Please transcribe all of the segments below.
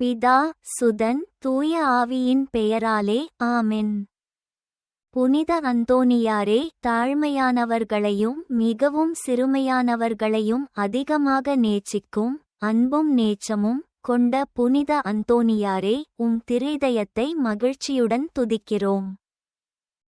பிதா சுதன் தூய ஆவியின் பெயராலே ஆமென். புனித அந்தோனியாரே தாழ்மையானவர்களையும் மிகவும் சிறுமையானவர்களையும் அதிகமாக நேசிக்கும் அன்பும் நேச்சமும் கொண்ட புனித அந்தோனியாரே உம் திரிதயத்தை மகிழ்ச்சியுடன் துதிக்கிறோம்.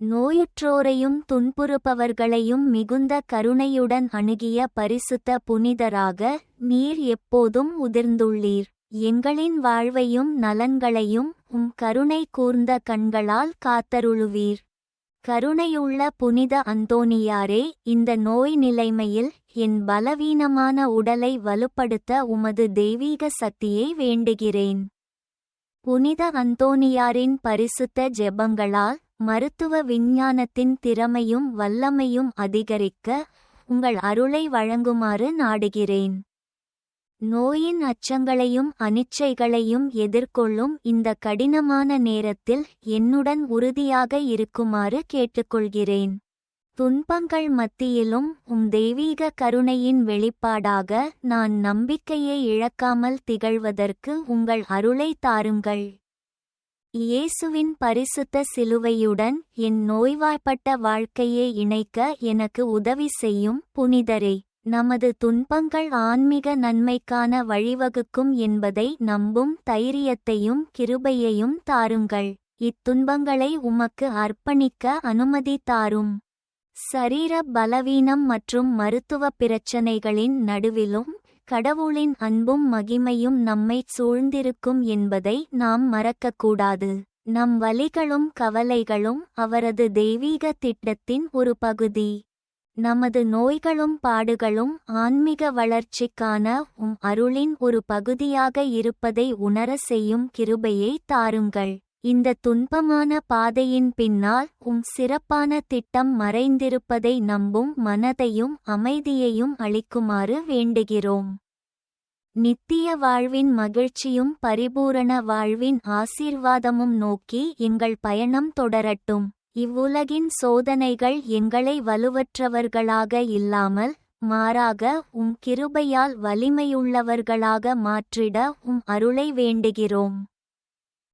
நோயுற்றோரையும் துன்புறுப்பவர்களையும் மிகுந்த கருணையுடன் அணுகிய பரிசுத்த புனிதராக நீர் எப்போதும் உதிர்ந்துள்ளீர். எங்களின் வாழ்வையும் நலன்களையும் உம் கருணை கூர்ந்த கண்களால் காத்தருளுவீர். கருணையுள்ள புனித அந்தோனியாரே இந்த நோய் நிலைமையில் என் பலவீனமான உடலை வலுப்படுத்த உமது தெய்வீக சக்தியை வேண்டுகிறேன். புனித அந்தோனியாரின் பரிசுத்த ஜெபங்களால் மருத்துவ விஞ்ஞானத்தின் திறமையும் வல்லமையும் அதிகரிக்க உங்கள் அருளை வழங்குமாறு நாடுகிறேன். நோயின் அச்சங்களையும் அனிச்சைகளையும் எதிர்கொள்ளும் இந்த கடினமான நேரத்தில் என்னுடன் உறுதியாக இருக்குமாறு கேட்டுக்கொள்கிறேன். துன்பங்கள் மத்தியிலும் உம் தெய்வீக கருணையின் வெளிப்பாடாக நான் நம்பிக்கையை இழக்காமல் திகழ்வதற்கு உங்கள் அருளை தாருங்கள். இயேசுவின் பரிசுத்த சிலுவையுடன் என் நோய்வாய்ப்பட்ட வாழ்க்கையை இணைக்க எனக்கு உதவி செய்யும் புனிதரே. நமது துன்பங்கள் ஆன்மீக நன்மைக்கான வழிவகுக்கும் என்பதை நம்பும் தைரியத்தையும் கிருபையையும் தாருங்கள். இத்துன்பங்களை உமக்கு அர்ப்பணிக்க அனுமதி தாரும். சரீர பலவீனம் மற்றும் மருத்துவ பிரச்சனைகளின் நடுவிலும் கடவுளின் அன்பும் மகிமையும் நம்மைச் சூழ்ந்திருக்கும் என்பதை நாம் மறக்கக்கூடாது. நம் வலிகளும் கவலைகளும் அவரது தெய்வீக திட்டத்தின் ஒரு பகுதி. நமது நோய்களும் பாடுகளும் ஆன்மீக வளர்ச்சிக்கான உம் அருளின் ஒரு பகுதியாக இருப்பதை உணர செய்யும் கிருபையை தாருங்கள். இந்த துன்பமான பாதையின் பின்னால் உம் சிறப்பான திட்டம் மறைந்திருப்பதை நம்பும் மனதையும் அமைதியையும் அளிக்குமாறு வேண்டுகிறோம். நித்திய வாழ்வின் மகிழ்ச்சியும் பரிபூரண வாழ்வின் ஆசீர்வாதமும் நோக்கி எங்கள் பயணம் தொடரட்டும். இவ்வுலகின் சோதனைகள் எங்களை வலுவற்றவர்களாக இல்லாமல் மாறாக உம் கிருபையால் வலிமையுள்ளவர்களாக மாற்றிட உம் அருளை வேண்டுகிறோம்.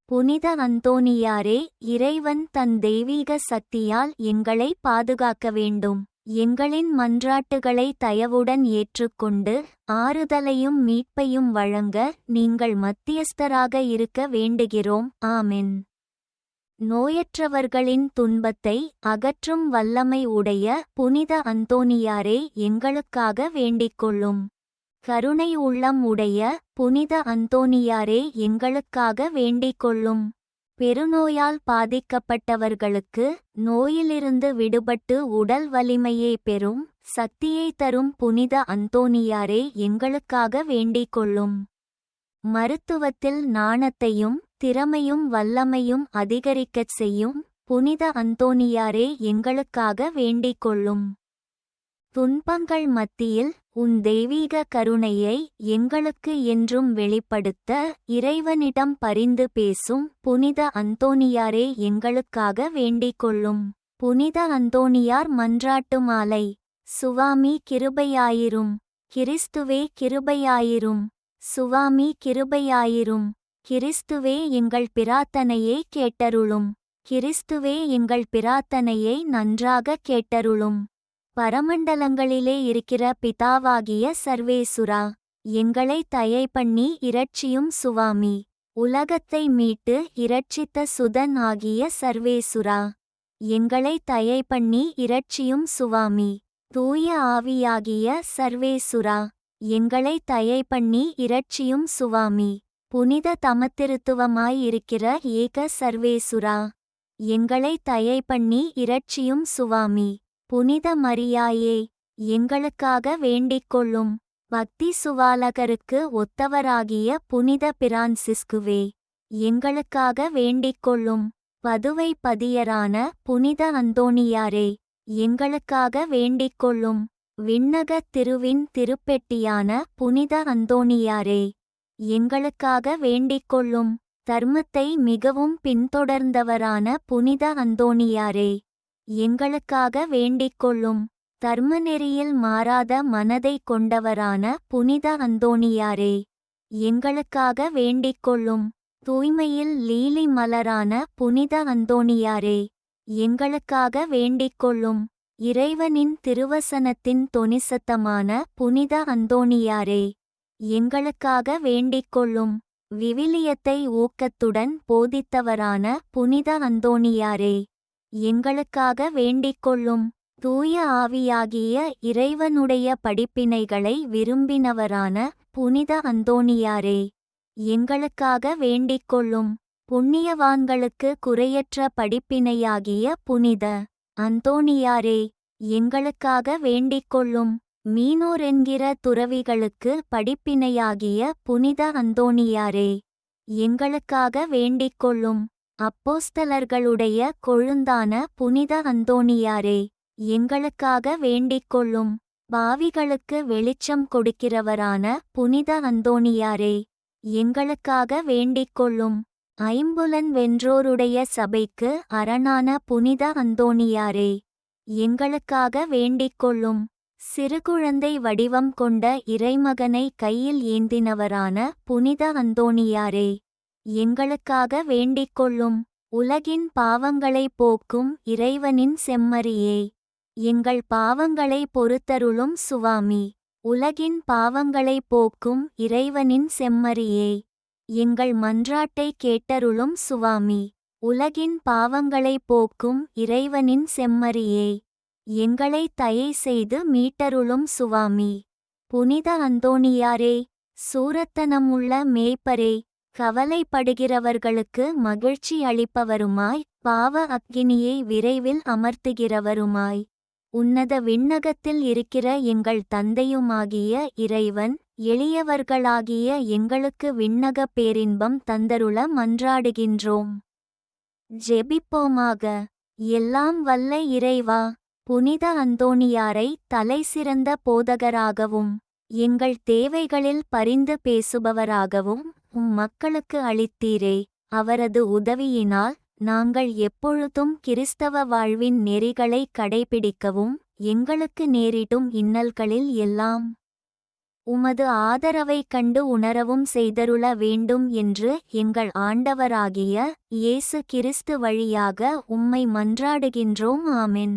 புனித அந்தோனியாரே இறைவன் தன் தெய்வீக சக்தியால் எங்களை பாதுகாக்க வேண்டும். எங்களின் மன்றாட்டுகளை தயவுடன் ஏற்றுக்கொண்டு ஆறுதலையும் மீட்பையும் வழங்க நீங்கள் மத்தியஸ்தராக இருக்க வேண்டுகிறோம். ஆமென். நோயற்றவர்களின் துன்பத்தை அகற்றும் வல்லமை உடைய புனித அந்தோனியாரே எங்களுக்காக வேண்டிக்கொள்ளும். கருணை உள்ளம் உடைய புனித அந்தோனியாரே எங்களுக்காக வேண்டிக்கொள்ளும். பெருநோயால் பாதிக்கப்பட்டவர்களுக்கு நோயிலிருந்து விடுபட்டு உடல் வலிமையை பெறும் சக்தியை தரும் புனித அந்தோனியாரே எங்களுக்காக வேண்டிக்கொள்ளும். மருத்துவத்தில் நாணத்தையும் திறமையும் வல்லமையும் அதிகரிக்கச் செய்யும் புனித அந்தோனியாரே எங்களுக்காக வேண்டிக் கொள்ளும். துன்பங்கள் மத்தியில் உன் தெய்வீக கருணையை எங்களுக்கு என்றும் வெளிப்படுத்த இறைவனிடம் பரிந்து பேசும் புனித அந்தோனியாரே எங்களுக்காக வேண்டிக் கொள்ளும். புனித அந்தோனியார் மன்றாட்டு மாலை. சுவாமி கிருபையாயிரும். கிறிஸ்துவே கிருபையாயிரும். சுவாமி கிருபையாயிரும். கிறிஸ்துவே எங்கள் பிரார்த்தனையை கேட்டருளும். கிறிஸ்துவே எங்கள் பிரார்த்தனையை நன்றாக கேட்டருளும். பரமண்டலங்களிலே இருக்கிற பிதாவாகிய சர்வேசுரா எங்களை தயை பண்ணி இரட்சியும் சுவாமி. உலகத்தை மீட்டு இரட்சித்த சுதன் ஆகிய சர்வேசுரா எங்களை தயை பண்ணி இரட்சியும் சுவாமி. தூய ஆவியாகிய சர்வேசுரா எங்களை தயை பண்ணி இரட்சியும் சுவாமி. புனித தமத்திருத்துவமாயிருக்கிற ஏக சர்வேசுரா எங்களை தயை பண்ணி இரட்சியும் சுவாமி. புனித மரியாயே எங்களுக்காக வேண்டிக் கொள்ளும். பக்தி சுவாலகருக்கு ஒத்தவராகிய புனித பிரான்சிஸ்குவே எங்களுக்காக வேண்டிக் கொள்ளும். பதுவை பதியரான புனித அந்தோணியாரே எங்களுக்காக வேண்டிக் கொள்ளும். விண்ணகத் திருவின் திருப்பெட்டியான புனித அந்தோணியாரே. எங்களுக்காக வேண்டிக்கொள்ளும் தர்மத்தை மிகவும் பின்தொடர்ந்தவரான புனித அந்தோணியாரே எங்களுக்காக வேண்டிக்கொள்ளும் தர்மநெறியில் மாறாத மனதை கொண்டவரான புனித அந்தோணியாரே எங்களுக்காக வேண்டிக்கொள்ளும் தூய்மையில் லீலி மலரான புனித அந்தோணியாரே எங்களுக்காக வேண்டிக்கொள்ளும் இறைவனின் திருவசனத்தின் தொனிசத்தமான புனித அந்தோணியாரே. எங்களுக்காக வேண்டிக்கொள்ளும் விவிலியத்தை ஊக்கத்துடன் போதித்தவரான புனித அந்தோணியாரே எங்களுக்காக வேண்டிக்கொள்ளும் தூய ஆவியாகிய இறைவனுடைய படிப்பினைகளை விரும்பினவரான புனித அந்தோணியாரே எங்களுக்காக வேண்டிக்கொள்ளும் புண்ணியவான்களுக்கு குறையற்ற படிப்பினையாகிய புனித அந்தோணியாரே எங்களுக்காக வேண்டிக்கொள்ளும் மீனோரென்கிற துறவிகளுக்கு படிப்பினையாகிய புனித அந்தோணியாரே எங்களுக்காக வேண்டிக்கொள்ளும் அப்போஸ்தலர்களுடைய கொழுந்தான புனித அந்தோணியாரே எங்களுக்காக வேண்டிக்கொள்ளும் பாவிகளுக்கு வெளிச்சம் கொடுக்கிறவரான புனித அந்தோணியாரே எங்களுக்காக வேண்டிக்கொள்ளும் ஐம்புலன் வென்றோருடைய சபைக்கு அரணான புனித அந்தோணியாரே எங்களுக்காக வேண்டிக்கொள்ளும் சிறுகுழந்தை வடிவம் கொண்ட இறைமகனை கையில் ஏந்தினவரான புனித அந்தோணியாரே எங்களுக்காக வேண்டிக்கொள்ளும் உலகின் பாவங்களை போக்கும் இறைவனின் செம்மறியே. எங்கள் பாவங்களை பொறுத்தருளும் சுவாமி உலகின் பாவங்களை போக்கும் இறைவனின் செம்மறியே. எங்கள் மன்றாட்டை கேட்டருளும் சுவாமி உலகின் பாவங்களை போக்கும் இறைவனின் செம்மறியே. எங்களை தயை செய்து மீட்டருளும் சுவாமி. புனித அந்தோணியாரே சூரத்தனமுள்ள மேய்ப்பரே கவலைப்படுகிறவர்களுக்கு மகிழ்ச்சி அளிப்பவருமாய் பாவ அக்கினியை விரைவில் அமர்த்துகிறவருமாய். உன்னத விண்ணகத்தில் இருக்கிற எங்கள் தந்தையுமாகிய இறைவன் எளியவர்களாகிய எங்களுக்கு விண்ணக பேரின்பம் தந்தருள மன்றாடுகின்றோம். ஜெபிப்போமாக. எல்லாம் வல்ல இறைவா புனித அந்தோணியாரை தலைசிறந்த போதகராகவும் எங்கள் தேவைகளில் பரிந்து பேசுபவராகவும் உம் மக்களுக்கு அளித்தீரே. அவரது உதவியினால் நாங்கள் எப்பொழுதும் கிறிஸ்தவ வாழ்வின் நெறிகளை கடைபிடிக்கவும் எங்களுக்கு நேரிடும் இன்னல்களில் எல்லாம் உமது ஆதரவைக் கண்டு உணரவும் செய்தருள வேண்டும் என்று எங்கள் ஆண்டவராகிய இயேசு கிறிஸ்து வழியாக உம்மை மன்றாடுகின்றோம். ஆமென்.